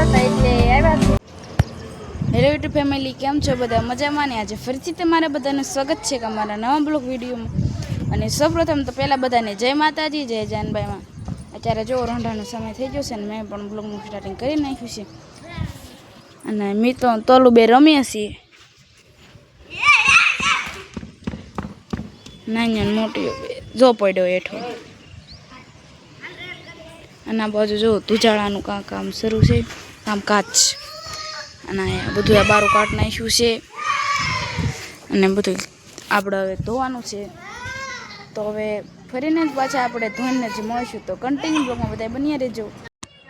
Hello YouTube family કેમ છો બધા? મજામાં ને આજે ફરીથી તમારા બધાનું સ્વાગત છે અમારા નવા બ્લોગ વિડીયોમાં. અને સૌપ્રથમ તો પહેલાં બધાને જય માતાજી, જય જાનબાઈમાં. અત્યારે જો રોંઢાનો સમય થઈ ગયો છે ને મેં પણ બ્લોગનું સ્ટાર્ટિંગ કરી નાખ્યું છે. અને મિત્રો તોલું બે રમીએ છીએ. નાની મોટી, જો પડ્યો હેઠો. અને આ બાજુ જો તુજાળાનું કાં કામ શરૂ છે કામકાજ અને બધું આ બારું કાઢ નાખ્યું છે. અને બધું આપણે હવે ધોવાનું છે. તો હવે ફરીને જ પાછા આપણે ધોઈને જ મળીશું. તો કન્ટિન્યુ બ્લોગમાં બધા બન્યા રહેજો.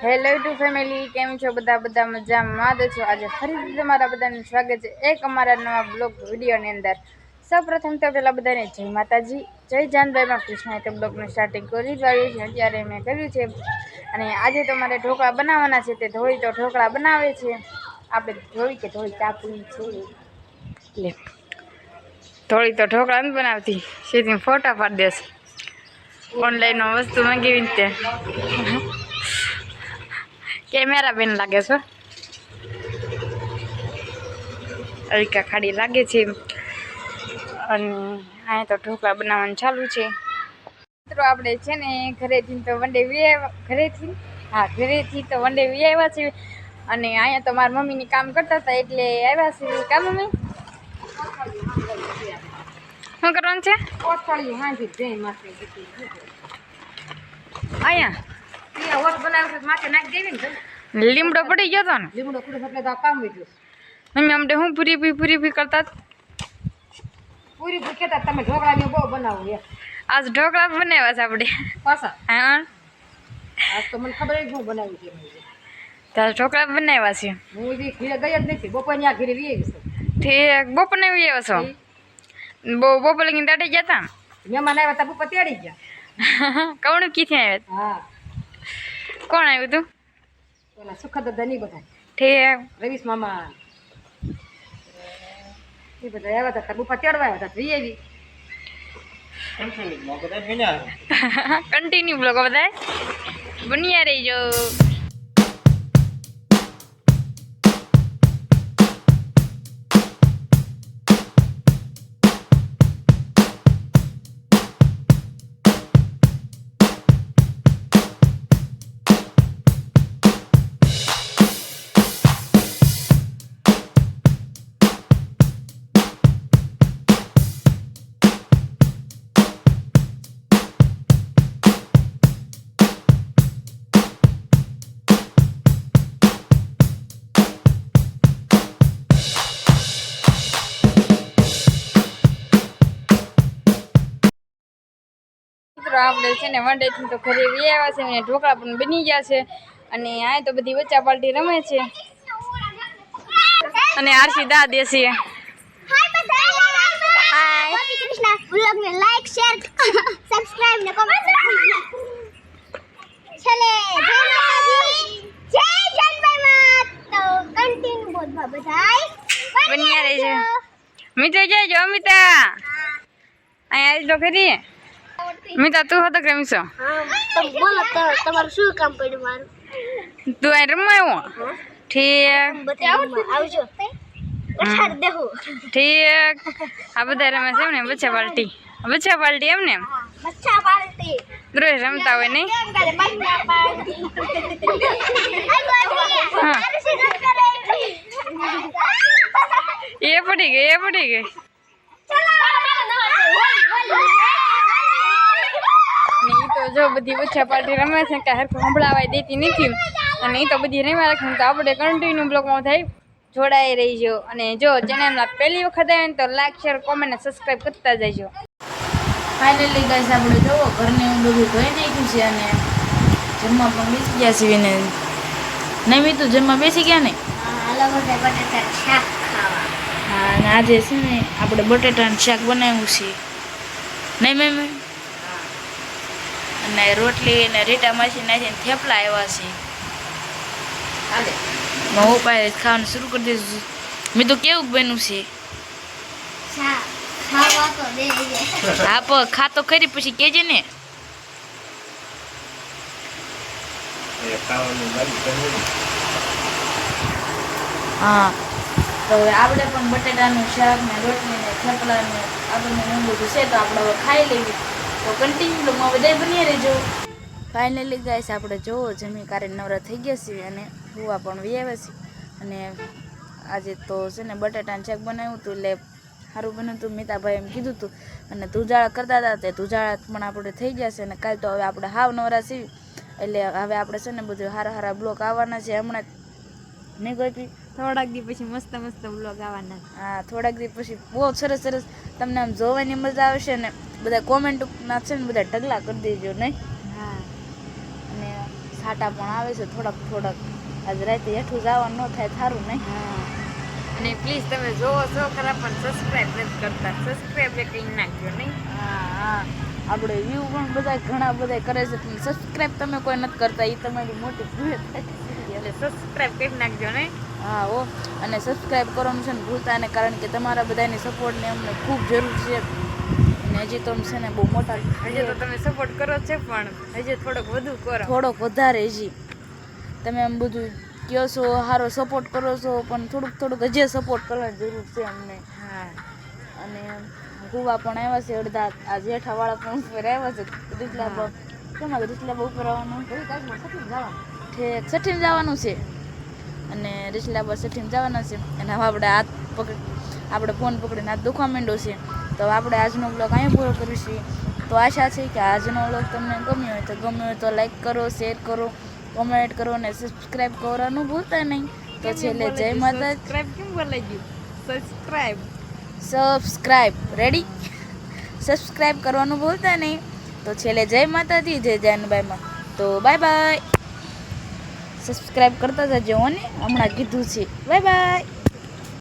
હેલો ટુ ફેમિલી કેમ છો બધા? બધા મજામાં? જ છો આજે ફરીથી તમારા બધાનું સ્વાગત છે. એક અમારા નવા બ્લોગ વિડીયોની અંદર. સૌપ્રથમ તો પહેલાં બધાને જય માતાજી, જય જાનભાઈમાં કૃષ્ણ તો બ્લોગનું સ્ટાર્ટિંગ કરી જ આવ્યું છે. અત્યારે મેં કર્યું છે. અને આજે તો મારે ઢોકળા બનાવવાના છે. તે ધોળી તો ઢોકળા બનાવે છે. આપણે ધોળી કે ધોળી કાપવી છે. એટલે ધોળી તો ઢોકળા નથી બનાવતી. સીધી ફોટા પાડી દેશે. ઓનલાઈનમાં વસ્તુ મંગાવીને તે. કેમેરા બેન લાગે છે. અરિકા ખાડી લાગે છે અને અહીંયા તો ઢોકળા બનાવવાનું ચાલુ છે. મિત્રો આપણે છે ને ઘરેથી તો વંડે વી ઘરેથી? હા ઘરેથી તો વંડે વી આવ્યા છે અને અહીંયા તો મારા મમ્મીની કામ કરતા હતા એટલે આવ્યા છે કા મમ્મી? શું કરવાનું છે? અહીંયા? લીમડો પડી ગયો હતો ને? લીમડો પડી એટલે કામ મમ્મી અમને હું પૂરી પૂરી પૂરી કરતા હતા. પૂરી ભૂખે કહેતા તમે ઢોકળાની બહુ બનાવો આજ ઢોકળા બનાવ્યા છે આપણે. પાછા? હા આજ તો મને ખબર જ હું બનાવી છે. તાર ઢોકળા બનાવ્યા છે. હું ઘીરે ગઈ જ નથી. બપોર આ ઘરે વી આવી છું ઠીક બપોરને આવ્યા છો? બહુ બપોર લગીને દાટી ગયા હતા મહેમાન આવ્યા હતા બપોર તેડી ગયા. કવણું કીથી આવ્યા? હા. કોણ આવ્યું હતું ઓલા સુખદ ધની બધા. ઠીક રવીશ મામા. એ બધા આવ્યા હતા તાર બપોર તેડવા આવ્યા હતા વી આવી. કન્ટિન્યુ બ્લોગ બધા. બન્યા રહીજો. આપણે છે ને વનડેથી તો ઘરે વી આવ્યા છે ને ઢોકળા પણ બની ગયા છે. અને આ તો બધી વચ્ચા પાલટી રમે છે. અને આરસી દા બ્લોગ ને લાઈક શેર સબસ્ક્રાઇબ ને કમેન્ટ ચલે જય માતાજી. જય જનભાઈ માત. તો કન્ટિન્યુ બોલવા બધાય. બન્યા રહેજો. મિત્રો જજો અમિતા. અહીંયા આવી તો ખરી. મિતા તું હતો કે રમીશો બોલો તમારું શું કામ પડ્યું મારું? તું અહીં રમવા આવ્યો? ઠીક. આવજો. ઠીક. આ બધા રમે છે એમ ને બચ્ચા પાર્ટી બચ્ચા પાર્ટી એમ ને? બચ્ચા પાર્ટી રોજ રમતા હોય નહીં? એ પડી ગઈ એ પડી ગઈ ને ઈ તો જો બધી ઓછા પાર્ટી રમે છે કે હરખું સંભળાવાય દેતી નથી. અને એ તો બધી રમ્યા રાખે તો આપણે કન્ટિન્યુ બ્લોગમાં થાય જોડાઈ રહીજો. અને જો ચેનલમાં પહેલી વખત આવે ને તો લાઈક શેર કોમેન્ટ અને સબસ્ક્રાઈબ કરતા જજો. ફાઇનલી ગાઈસ આપણે જોવો ઘરને હું બધું ધોઈ નાખ્યું છે અને જમવા પણ બેસી ગયા છીએ ને. નહીં મેં તો જમવા બેસી ગયા ને? હા અને આજે છે ને આપણે બટેટાનું શાક બનાવ્યું છે. નહીં મેં મેં અને રોટલી અને રીટા માસી નાખીને થેપલા આવ્યા છે. હું પાસે ખાવાનું શરૂ કરી દીધું મેં તો કેવું બન્યું છે? હા પણ ખાતો ખરી પછી કેજે ને. હા. તો આપણે પણ બટેટાનું શાક ને રોટલી ને થેપલા ને આપણને બધું છે તો આપણે હવે ખાઈ લેવી. તો કન્ટિન્યુ બ્લોગમાં બધા બની રહેજો. ફાઇનલી ગાઈસ આપણે જોવો, જમી કારે નવરા થઈ ગયા છીએ અને હુવા પણ વ્યાવે છે. અને આજે તો છે ને બટાટાનું શાક બનાવ્યું હતું, એટલે સારું બન્યું હતું, મીતાભાઈ એમ કીધું હતું. અને ધુજાળા કરતા હતા, તે ધુજાળા પણ આપણે થઈ ગયા છે અને કાલ તો હવે આપણે હાવ નવરા છીએ. એટલે હવે આપણે છે ને બધું સારા સારા બ્લોક આવવાના છે. હમણાં નહીં ગોપી થોડાક દી પછી મસ્ત મસ્ત બ્લોગ આવવાના. હા થોડાક દી પછી બહુ સરસ સરસ તમને આમ જોવાની મજા આવશે ને બધા કોમેન્ટ નાખશે ને બધા ઢગલા કરી દેજો નહીં? હા. અને સાટા પણ આવે છે થોડાક થોડાક. આજ રાતે હેઠું જવાનું ન થાય થારું નહીં? હા. અને પ્લીઝ તમે જોવો છો ખરા પણ સબસ્ક્રાઇબ નથી કરતા. સબસ્ક્રાઇબ એ કંઈ નાખજો નહીં? હા હા. આપણે વ્યૂ પણ બધા ઘણા બધા કરે છે પણ સબસ્ક્રાઈબ તમે કોઈ નથી કરતા એ તમારી મોટી ભૂલ થાય. એટલે સબસ્ક્રાઇબ કરી નાખજો નહીં? હા હો. અને સબસ્ક્રાઈબ કરવાનું છે ને ભૂલતા ને કારણ કે તમારા બધાની સપોર્ટને અમને ખૂબ જરૂર છે. અને હજી તો છે ને બહુ મોટા હજી તો તમે સપોર્ટ કરો છે પણ હજી થોડોક વધુ કરો. થોડોક વધારે હજી. તમે આમ બધું કહો છો સારો સપોર્ટ કરો છો પણ થોડુંક થોડુંક હજી સપોર્ટ કરવાની જરૂર છે અમને. હા. અને ગુવા પણ આવ્યા છે અડધા આ જેઠાવાળા પણ ઉપર આવ્યા છે. રીતલા બાપ કેમ રીતલા ઉપર આવવાનું? ઠેક સઠીમ જવાનું છે. અને રીચલા બાપ સઠીમ જવાના છે. અને હવે આપણે હાથ પકડ આપણે ફોન પકડીને હાથ દુખવા માંડ્યો છે. તો આપણે આજનો બ્લોગ અહીંયા પૂરો કરીશું. તો આશા છે કે આજનો બ્લોગ તમને ગમ્યો હોય તો ગમ્યો હોય તો લાઈક કરો શેર કરો કોમેન્ટ કરો અને સબસ્ક્રાઈબ કરવાનું ભૂલતા નહીં. તો છેલ્લે જય માતા સબસ્ક્રાઇબ કેમ બોલાઈ ગયું? સબસ્ક્રાઇબ. સબસ્ક્રાઇબ. રેડી સબસ્ક્રાઇબ કરવાનું ભૂલતા નહીં. તો છેલ્લે જય માતાજી જય જાનબાઈમાં. તો બાય બાય. સબસ્ક્રાઇબ કરતા જજો અને હમણાં કીધું છે. Bye bye.